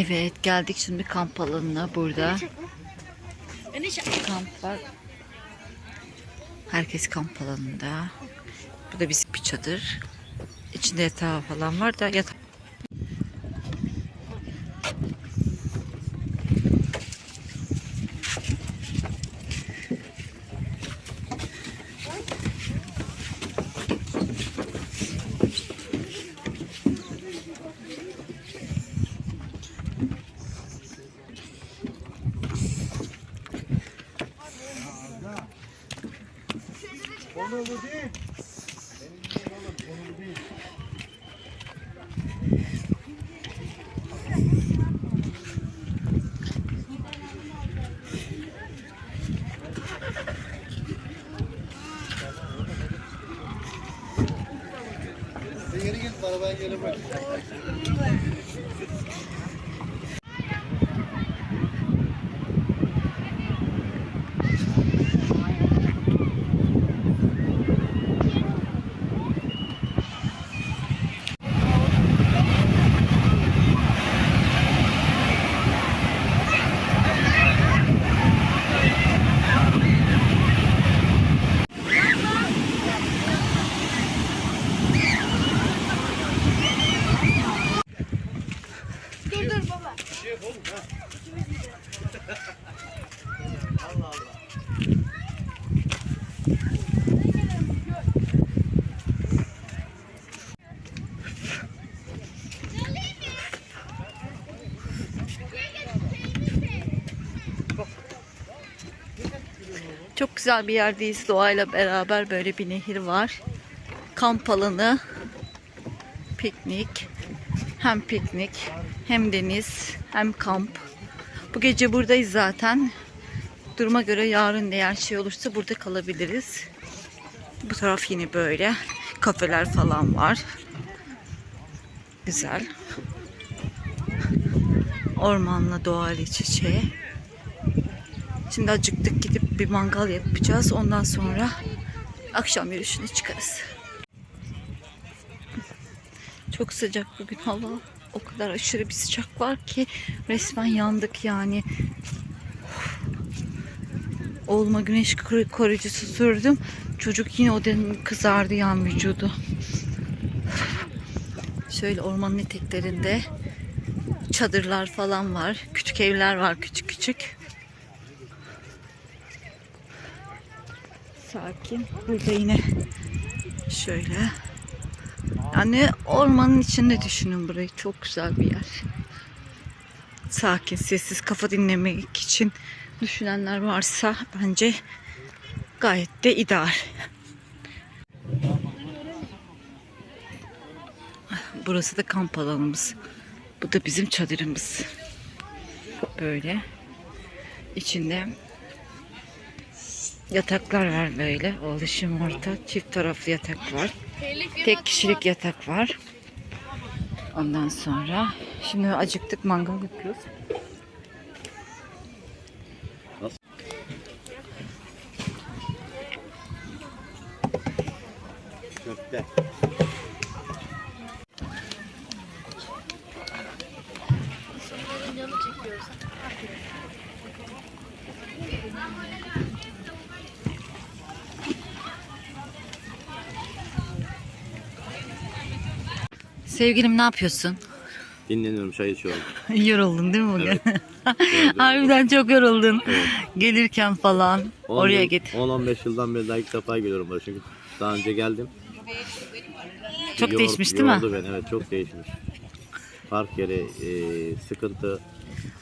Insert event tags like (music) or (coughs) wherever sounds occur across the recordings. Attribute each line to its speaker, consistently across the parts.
Speaker 1: Evet geldik şimdi kamp alanına burada. Kamp var. Herkes kamp alanında. Bu da bizim bir çadır. İçinde yatağı falan var da yatak.
Speaker 2: Konu bu
Speaker 1: Çok güzel bir yerdeyiz. Doğayla beraber böyle bir nehir var. Kamp alanı, piknik. Hem piknik, hem deniz, hem kamp. Bu gece buradayız zaten. Duruma göre yarın eğer şey olursa burada kalabiliriz. Bu taraf yine böyle. Kafeler falan var. Güzel. Ormanla doğayla iç içe. Şimdi acıktık gidip bir mangal yapacağız. Ondan sonra akşam yürüyüşüne çıkarız. Çok sıcak bugün hava. O kadar aşırı bir sıcak var ki resmen yandık yani. Oğluma güneş kor- koruyucusu sürdüm. Çocuk yine o den kızardı yan vücudu. Şöyle ormanın eteklerinde çadırlar falan var. Küçük evler var küçük küçük. Sakin. Burada yine şöyle. Yani ormanın içinde düşünün burayı. Çok güzel bir yer. Sakin, sessiz kafa dinlemek için düşünenler varsa bence gayet de ideal. Burası da kamp alanımız. Bu da bizim çadırımız. Böyle. İçinde yataklar var böyle. Oluşum orta. Çift taraflı yatak var. Tek kişilik yatak var. Ondan sonra şimdi acıktık mangal yapıyoruz.
Speaker 2: Köfte.
Speaker 1: Sevgilim ne yapıyorsun?
Speaker 2: Dinleniyorum çay içiyorum. (laughs)
Speaker 1: yoruldun değil mi bugün? (laughs) Harbiden çok yoruldun. Gelirken falan oraya git.
Speaker 2: 10-15 yıldan beri daha ilk defa geliyorum buraya çünkü daha önce geldim.
Speaker 1: Çok
Speaker 2: Yor-
Speaker 1: değişmiş değil mi?
Speaker 2: yordu beni evet çok değişmiş. Park yeri e, sıkıntı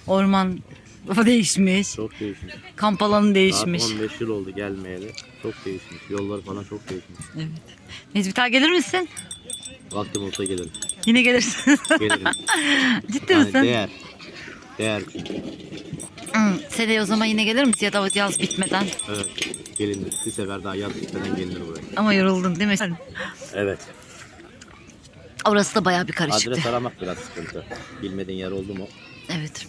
Speaker 1: Orman (laughs) değişmiş.
Speaker 2: çok değişmiş.
Speaker 1: Kamp alanı değişmiş.
Speaker 2: Saat 15 yıl oldu gelmeyeli. Çok değişmiş. Yollar falan çok değişmiş.
Speaker 1: Evet. Necmi gelir misin?
Speaker 2: Vaktim olsa gelirim.
Speaker 1: Yine gelirsin.
Speaker 2: Gelirim. (laughs)
Speaker 1: Ciddi
Speaker 2: Yani
Speaker 1: misin?
Speaker 2: değer. Değer çünkü.
Speaker 1: Hı, seneye o zaman yine gelir misin ya da yaz bitmeden?
Speaker 2: Evet. Gelinir. Bir sefer daha yaz bitmeden gelinir buraya.
Speaker 1: Ama yoruldun değil mi?
Speaker 2: Evet.
Speaker 1: Orası da bayağı bir karışıktı.
Speaker 2: Adres aramak biraz sıkıntı. Bilmediğin yer oldu mu?
Speaker 1: Evet.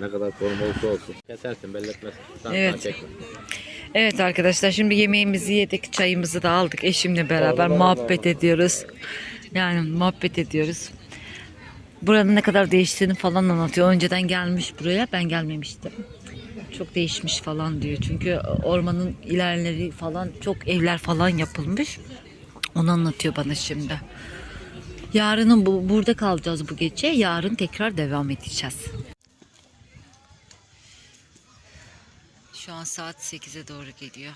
Speaker 2: Ne kadar konum olsa olsun. Kesersin belletmez. Sen
Speaker 1: Evet.
Speaker 2: etme.
Speaker 1: Evet arkadaşlar şimdi yemeğimizi yedik, çayımızı da aldık. Eşimle beraber
Speaker 2: Allah
Speaker 1: muhabbet
Speaker 2: Allah.
Speaker 1: ediyoruz. Yani muhabbet ediyoruz. buranın ne kadar değiştiğini falan anlatıyor. Önceden gelmiş buraya ben gelmemiştim. Çok değişmiş falan diyor. Çünkü ormanın ilerleri falan çok evler falan yapılmış. Onu anlatıyor bana şimdi. Yarının bu, burada kalacağız bu gece. Yarın tekrar devam edeceğiz. Şu an saat 8'e doğru geliyor.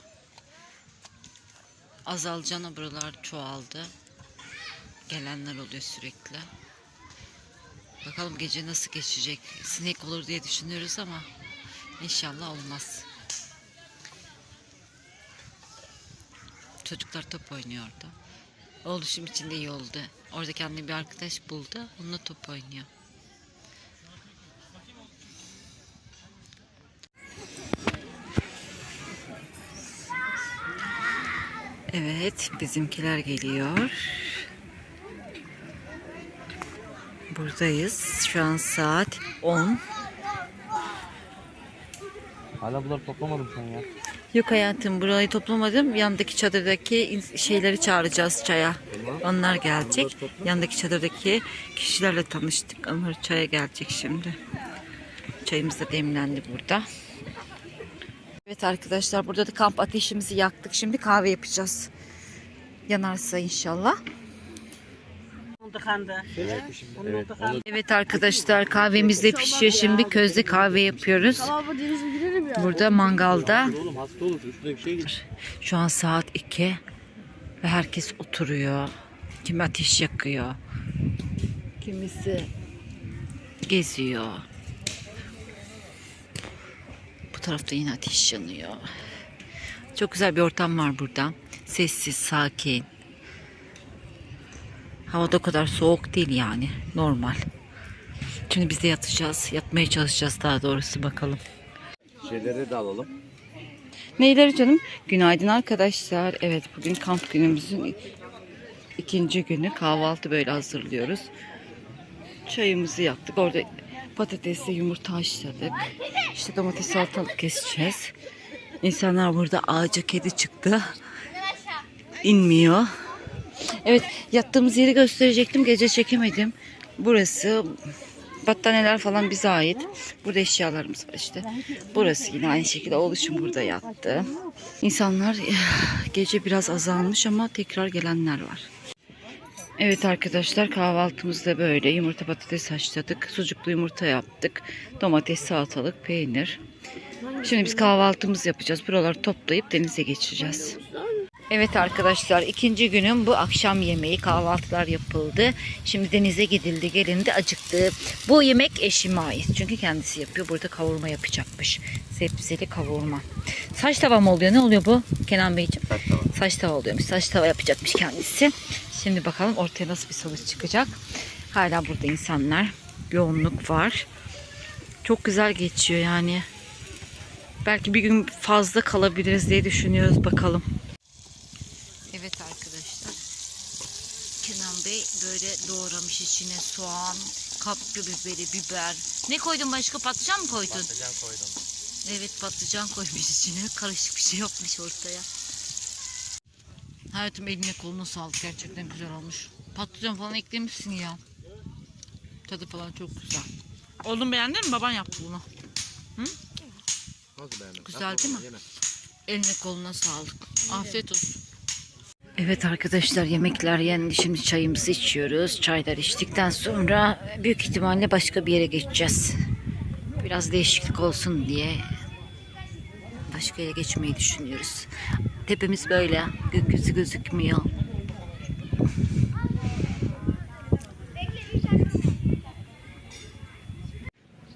Speaker 1: Azalcana buralar çoğaldı. Gelenler oluyor sürekli. Bakalım gece nasıl geçecek. Sinek olur diye düşünüyoruz ama inşallah olmaz. Çocuklar top oynuyordu. Oluşum için de iyi oldu. Orada kendine bir arkadaş buldu. Onunla top oynuyor. Evet, bizimkiler geliyor. Buradayız. Şu an saat 10.
Speaker 2: Hala bunları toplamadım sen ya.
Speaker 1: Yok hayatım burayı toplamadım. Yandaki çadırdaki şeyleri çağıracağız çaya. Onlar gelecek. Yandaki çadırdaki kişilerle tanıştık. Onlar çaya gelecek şimdi. Çayımız da demlendi burada. Evet arkadaşlar burada da kamp ateşimizi yaktık. Şimdi kahve yapacağız. Yanarsa inşallah.
Speaker 2: Evet,
Speaker 1: Evet arkadaşlar kahvemiz de pişiyor. Şimdi közde kahve yapıyoruz. Burada mangalda
Speaker 2: oğlum hasta olur. Üstüne bir şey gir.
Speaker 1: Şu an saat 2 ve herkes oturuyor. Kimi ateş yakıyor. Kimisi geziyor. Tarafta yine ateş yanıyor. Çok güzel bir ortam var burada. Sessiz, sakin. Havada o kadar soğuk değil yani. Normal. Şimdi biz de yatacağız. Yatmaya çalışacağız daha doğrusu bakalım.
Speaker 2: Şeyleri de alalım.
Speaker 1: Neyleri canım? Günaydın arkadaşlar. Evet bugün kamp günümüzün ikinci günü. Kahvaltı böyle hazırlıyoruz. Çayımızı yaktık. Orada patatesle yumurta haşladık. İşte domates salatalık keseceğiz. İnsanlar burada ağaca kedi çıktı. İnmiyor. Evet yattığımız yeri gösterecektim. Gece çekemedim. Burası battaniyeler falan bize ait. Burada eşyalarımız var işte. Burası yine aynı şekilde oluşum burada yattı. İnsanlar eh, gece biraz azalmış ama tekrar gelenler var. Evet arkadaşlar kahvaltımız da böyle. Yumurta patates haşladık. Sucuklu yumurta yaptık. Domates, salatalık, peynir. Şimdi biz kahvaltımızı yapacağız. Buraları toplayıp denize geçeceğiz. Evet arkadaşlar ikinci günün bu akşam yemeği kahvaltılar yapıldı. Şimdi denize gidildi gelindi acıktı. Bu yemek eşime ait çünkü kendisi yapıyor. Burada kavurma yapacakmış. Sebzeli kavurma. Saç tava mı oluyor ne oluyor bu Kenan Beyciğim?
Speaker 2: Saç tava.
Speaker 1: Saç tava oluyormuş. Saç tava yapacakmış kendisi. Şimdi bakalım ortaya nasıl bir sonuç çıkacak. Hala burada insanlar. Yoğunluk var. Çok güzel geçiyor yani. Belki bir gün fazla kalabiliriz diye düşünüyoruz bakalım. Evet arkadaşlar. Kenan Bey böyle doğramış içine soğan, kapya biberi, biber. Ne koydun başka? Patlıcan mı koydun?
Speaker 2: Patlıcan koydum.
Speaker 1: Evet patlıcan koymuş içine. Karışık bir şey yapmış ortaya. Hayatım eline koluna sağlık. Gerçekten güzel olmuş. Patlıcan falan eklemişsin ya. Tadı falan çok güzel. Oğlum beğendin mi? Baban yaptı bunu.
Speaker 2: Nasıl beğendin?
Speaker 1: Güzel değil mi? Eline koluna sağlık. Afiyet olsun. Evet arkadaşlar yemekler yendi. Şimdi çayımızı içiyoruz. Çaylar içtikten sonra büyük ihtimalle başka bir yere geçeceğiz. Biraz değişiklik olsun diye başka yere geçmeyi düşünüyoruz. Tepemiz böyle. Gökyüzü gözükmüyor.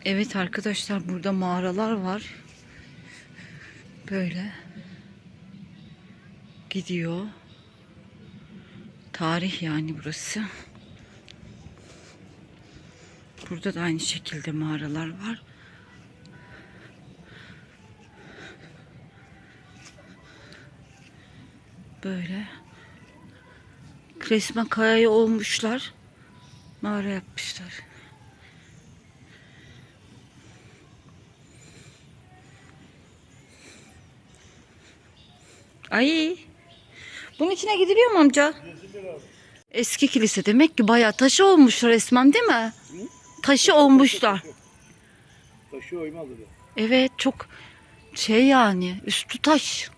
Speaker 1: Evet arkadaşlar burada mağaralar var. Böyle gidiyor. Tarih yani burası. Burada da aynı şekilde mağaralar var. Böyle resmen kayaya olmuşlar. Mağara yapmışlar. Ay. Bunun içine gidiliyor mu amca? Eski kilise demek ki bayağı taşı olmuş resmen değil mi? taşı olmuşlar.
Speaker 3: Taşı oymalı be.
Speaker 1: Evet çok şey yani üstü taş.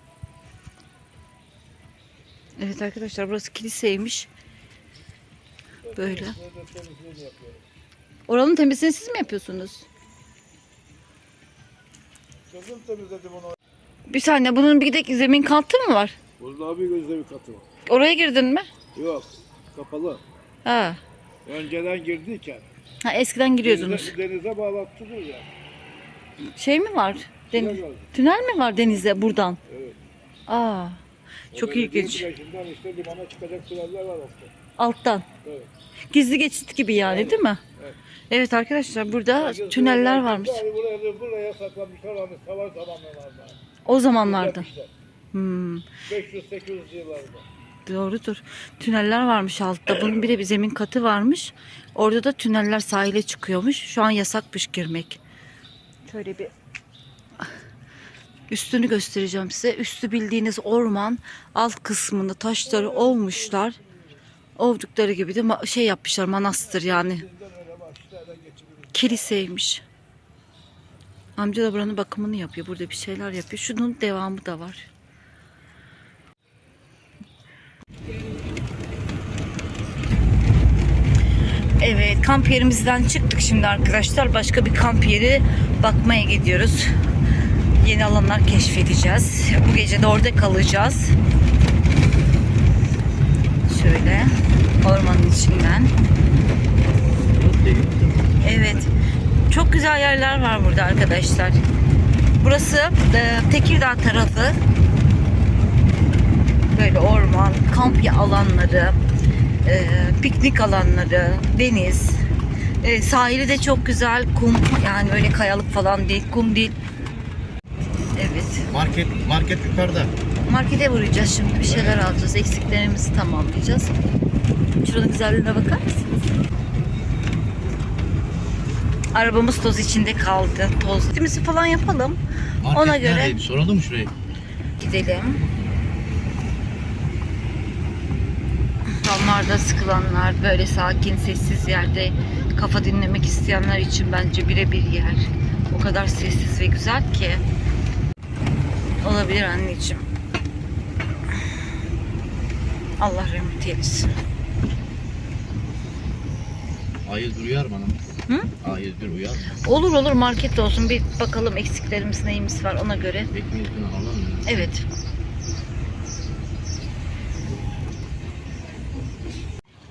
Speaker 1: Evet arkadaşlar burası kiliseymiş. Böyle. Oranın temizliğini siz mi yapıyorsunuz?
Speaker 3: Kızım temizledim onu.
Speaker 1: Bir saniye bunun bir de zemin katı mı var?
Speaker 3: Burada bir gözde bir katı var.
Speaker 1: Oraya girdin mi?
Speaker 3: Yok. Kapalı.
Speaker 1: Ha.
Speaker 3: Önceden girdiyken.
Speaker 1: ha eskiden giriyordunuz.
Speaker 3: Denize, denize bağlattırır ya.
Speaker 1: Şey mi var?
Speaker 3: Tünel var.
Speaker 1: Tünel mi var denize buradan?
Speaker 3: Evet.
Speaker 1: Aa. Çok ilginç.
Speaker 3: işte limana çıkacak tüneller var aslında.
Speaker 1: Alttan.
Speaker 3: Evet.
Speaker 1: Gizli geçit gibi yani değil mi?
Speaker 3: Evet.
Speaker 1: Evet arkadaşlar burada
Speaker 3: Herkes
Speaker 1: tüneller
Speaker 3: buraya-
Speaker 1: varmış.
Speaker 3: Buraya, buraya saklanmışlar hani savaş zamanlarında.
Speaker 1: O zamanlarda.
Speaker 3: Yapmışlar.
Speaker 1: Hmm.
Speaker 3: 500-800 yıllarda.
Speaker 1: Doğrudur. Tüneller varmış altta. Bunun bir de bir zemin katı varmış. Orada da tüneller sahile çıkıyormuş. Şu an yasakmış girmek. Şöyle bir üstünü göstereceğim size. Üstü bildiğiniz orman. Alt kısmında taşları olmuşlar. Oldukları gibi de şey yapmışlar manastır yani. Kiliseymiş. Amca da buranın bakımını yapıyor. Burada bir şeyler yapıyor. Şunun devamı da var. Evet kamp yerimizden çıktık şimdi arkadaşlar. Başka bir kamp yeri bakmaya gidiyoruz. Yeni alanlar keşfedeceğiz. Bu gece de orada kalacağız. Şöyle ormanın içinden. Evet. Çok güzel yerler var burada arkadaşlar. Burası e, Tekirdağ tarafı. Böyle orman, kamp alanları, e, piknik alanları, deniz. E, sahili de çok güzel. Kum yani öyle kayalık falan değil, kum değil. Evet.
Speaker 2: Market market yukarıda.
Speaker 1: Markete uğrayacağız şimdi. Bir şeyler alacağız. Eksiklerimizi tamamlayacağız. Şuranın güzelliğine bakar mısınız? Arabamız toz içinde kaldı. Toz. Gitimizi falan yapalım.
Speaker 2: Market
Speaker 1: Ona göre-
Speaker 2: neredeydi? Soralım mı şurayı?
Speaker 1: Gidelim. Damlarda sıkılanlar, böyle sakin, sessiz yerde kafa dinlemek isteyenler için bence birebir yer. O kadar sessiz ve güzel ki. Olabilir anneciğim. Allah rahmet eylesin.
Speaker 2: Ayız uyar bana.
Speaker 1: Hı?
Speaker 2: Ayız bir uyar.
Speaker 1: Olur olur markette olsun. Bir bakalım eksiklerimiz neyimiz var ona göre.
Speaker 2: Ekmeğini alalım mı?
Speaker 1: Evet.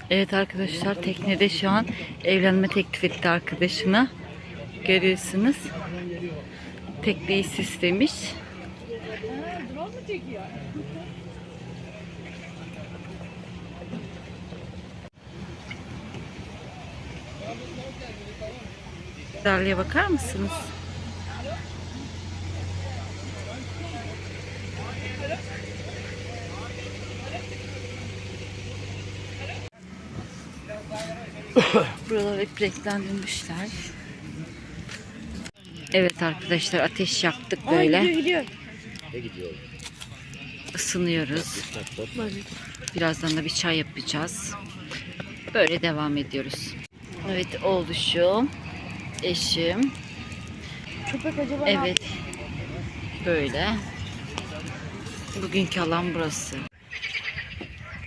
Speaker 1: Evet arkadaşlar teknede şu an evlenme teklif etti arkadaşına. Görüyorsunuz. Tekneyi süslemiş. Güzelliğe bakar mısınız? (coughs) Buralar hep renklendirmişler. Evet arkadaşlar ateş yaktık böyle.
Speaker 2: Ne gidiyor?
Speaker 1: Isınıyoruz. Birazdan da bir çay yapacağız. Böyle devam ediyoruz. Evet oğluşum, eşim.
Speaker 4: Köpek acaba
Speaker 1: Evet. Böyle. Bugünkü alan burası.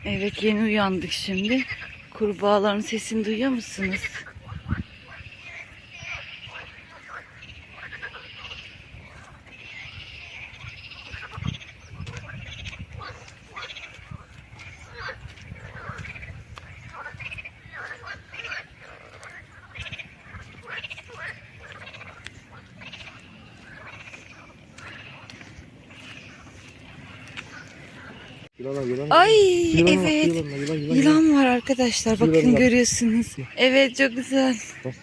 Speaker 1: Evet yeni uyandık şimdi. Kurbağaların sesini duyuyor musunuz?
Speaker 3: Yılan yılan.
Speaker 1: Ay
Speaker 3: Yılan var,
Speaker 1: evet.
Speaker 3: yılan yılan, yılan,
Speaker 1: Yılan var arkadaşlar. Bakın
Speaker 3: Yılan
Speaker 1: görüyorsunuz. Evet çok güzel.
Speaker 3: Bak,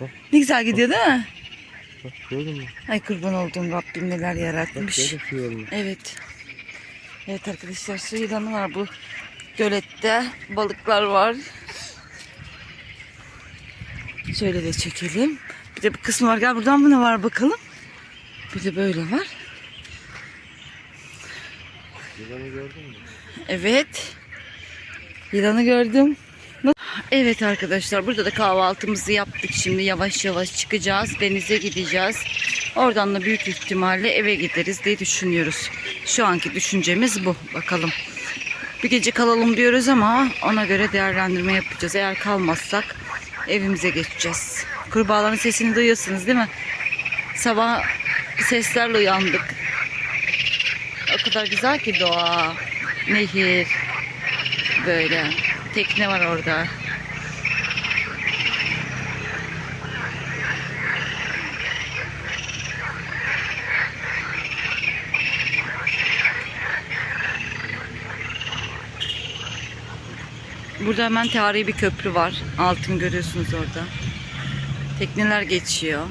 Speaker 3: bak.
Speaker 1: Ne güzel gidiyor değil mi?
Speaker 3: Bak gördün mü?
Speaker 1: Ay kurban olduğum Rabbim neler
Speaker 3: Bak
Speaker 1: yaratmış.
Speaker 3: yılanı?
Speaker 1: Evet. Evet arkadaşlar su yılanı var bu gölette. Balıklar var. Şöyle de çekelim. Bir de bu kısmı var. Gel buradan bu ne var bakalım. Bir de böyle var.
Speaker 3: Yılanı gördün mü?
Speaker 1: Evet. Yılanı gördüm. Evet arkadaşlar burada da kahvaltımızı yaptık. Şimdi yavaş yavaş çıkacağız. Denize gideceğiz. Oradan da büyük ihtimalle eve gideriz diye düşünüyoruz. Şu anki düşüncemiz bu. Bakalım. Bir gece kalalım diyoruz ama ona göre değerlendirme yapacağız. Eğer kalmazsak evimize geçeceğiz. Kurbağaların sesini duyuyorsunuz değil mi? Sabah seslerle uyandık. O kadar güzel ki doğa, nehir, böyle tekne var orada. Burada hemen tarihi bir köprü var. Altın görüyorsunuz orada. Tekneler geçiyor.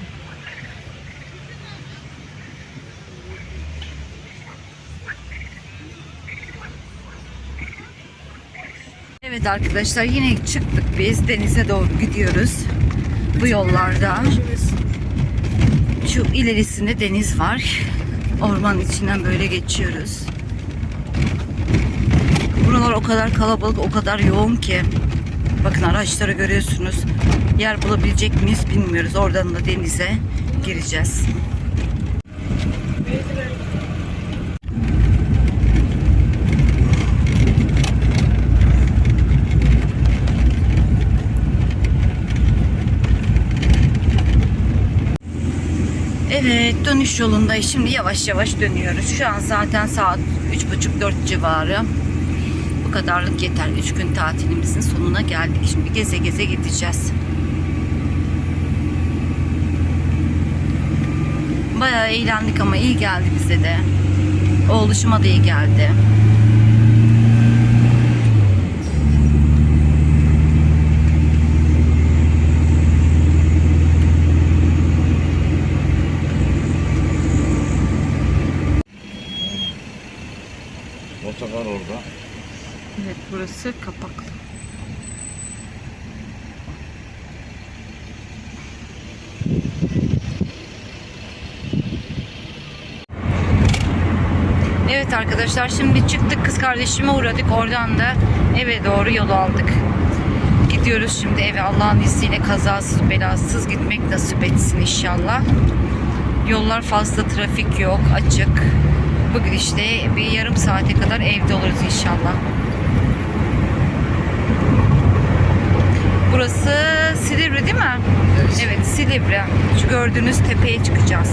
Speaker 1: Evet arkadaşlar yine çıktık biz denize doğru gidiyoruz. Bu yollarda. Şu ilerisinde deniz var. Orman içinden böyle geçiyoruz. Buralar o kadar kalabalık, o kadar yoğun ki. Bakın araçları görüyorsunuz. Yer bulabilecek miyiz bilmiyoruz. Oradan da denize gireceğiz. Evet dönüş yolundayız. Şimdi yavaş yavaş dönüyoruz. Şu an zaten saat 3.30-4 civarı. Bu kadarlık yeter. 3 gün tatilimizin sonuna geldik. Şimdi geze geze gideceğiz. Bayağı eğlendik ama iyi geldi bize de. Oğluşuma da iyi geldi.
Speaker 3: Otogar orada.
Speaker 1: Evet burası kapaklı. Evet arkadaşlar şimdi çıktık kız kardeşime uğradık oradan da eve doğru yol aldık. Gidiyoruz şimdi eve Allah'ın izniyle kazasız belasız gitmek nasip etsin inşallah. Yollar fazla trafik yok açık. Bugün işte bir yarım saate kadar evde oluruz inşallah. Burası Silivri değil mi? Evet Silivri. Şu gördüğünüz tepeye çıkacağız.